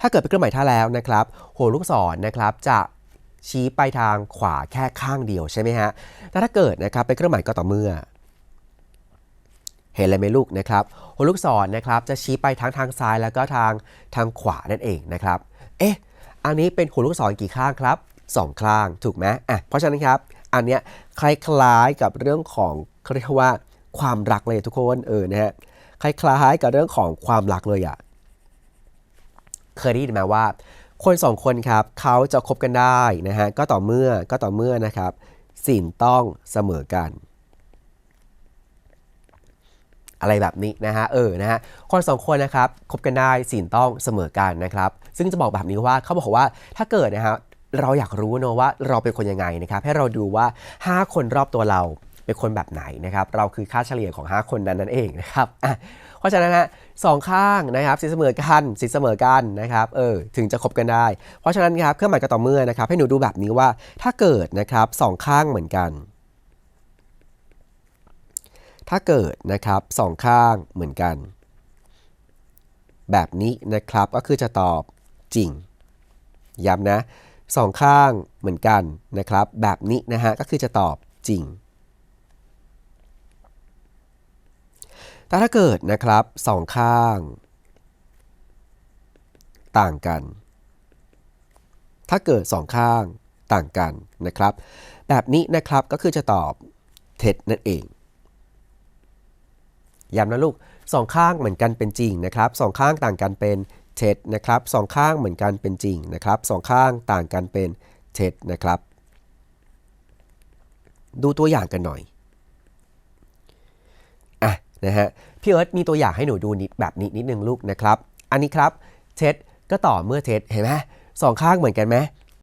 ถ้าเกิดเป็นเครื่องหมายท่าแล้วนะครับหัวลูกศรนะครับจะชี้ไปทางขวาแค่ข้างเดียวใช่ไหมฮะแต่ถ้าเกิดนะครับเป็นเครื่องหมายก็ต่อเมื่อ เห็นเลยไหมลูกนะครับหัวลูกศรนะครับจะชี้ไปทั้งทางซ้ายแล้วก็ทางทางขวานั่นเองนะครับ เอ๊ะ อันนี้เป็นหัวลูกศรกี่ข้างครับสองข้างถูกไหมอะเพราะฉะนั้นครับ อันเนี้ยคล้ายๆกับเรื่องของเขาเรียกว่าความรักเลยทุกคนเออนะฮะคล้ายๆกับเรื่องของความรักเลยอะ เคยได้ยินไหมว่า คนสองคนครับเขาจะคบกันได้นะฮะก็ต่อเมื่อก็ต่อเมื่อนะครับสินต้องเสมอกัน อะไรแบบนี้นะฮะเออนะฮะคนสองคนนะครับคบกันได้สินต้องเสมอกันนะครับ ซึ่งจะบอกแบบนี้ว่าเขาบอกว่าถ้าเกิดนะฮะเราอยากรู้เนอะว่าเราเป็นคนยังไงนะครับ ให้เราดูว่า 5 คนรอบตัวเรา เป็นคนแบบไหนนะครับ เราคือค่าเฉลี่ยของ 5 คนนั้นนั่นเองนะครับเพราะฉะนั้นฮะสองข้างนะครับสินเสมอกันสินเสมอกันนะครับเออถึงจะคบกันได้ เพราะฉะนั้นครับเครื่องหมายก็ต่อเมื่อนะครับ ให้หนูดูแบบนี้ว่าถ้าเกิดนะครับสองข้างเหมือนกัน ถ้าเกิดนะครับสองข้างเหมือนกัน แบบนี้นะครับก็คือจะตอบจริงย้ำนะสองข้างเหมือนกันนะครับ แบบนี้นะฮะก็คือจะตอบจริง แต่ถ้าเกิดนะครับสองข้าง ต่างกัน ถ้าเกิดสองข้างต่างกันนะครับ แบบนี้นะครับก็คือจะตอบเท็จนั่นเองย้ำนะลูกสองข้างเหมือนกันเป็นจริงนะครับสองข้างต่างกันเป็นเท็จนะครับสองข้างเหมือนกันเป็นจริงนะครับสองข้างต่างกันเป็นเท็จนะครับ ดูตัวอย่างกันหน่อย นะฮะพี่เอิร์ธมีตัวอย่างให้หนูดูนิดแบบนี้นิดนึงลูกนะครับ อันนี้ครับเท็ดก็ต่อเมื่อเท็ดเห็นไหมสองข้างเหมือนกันไหม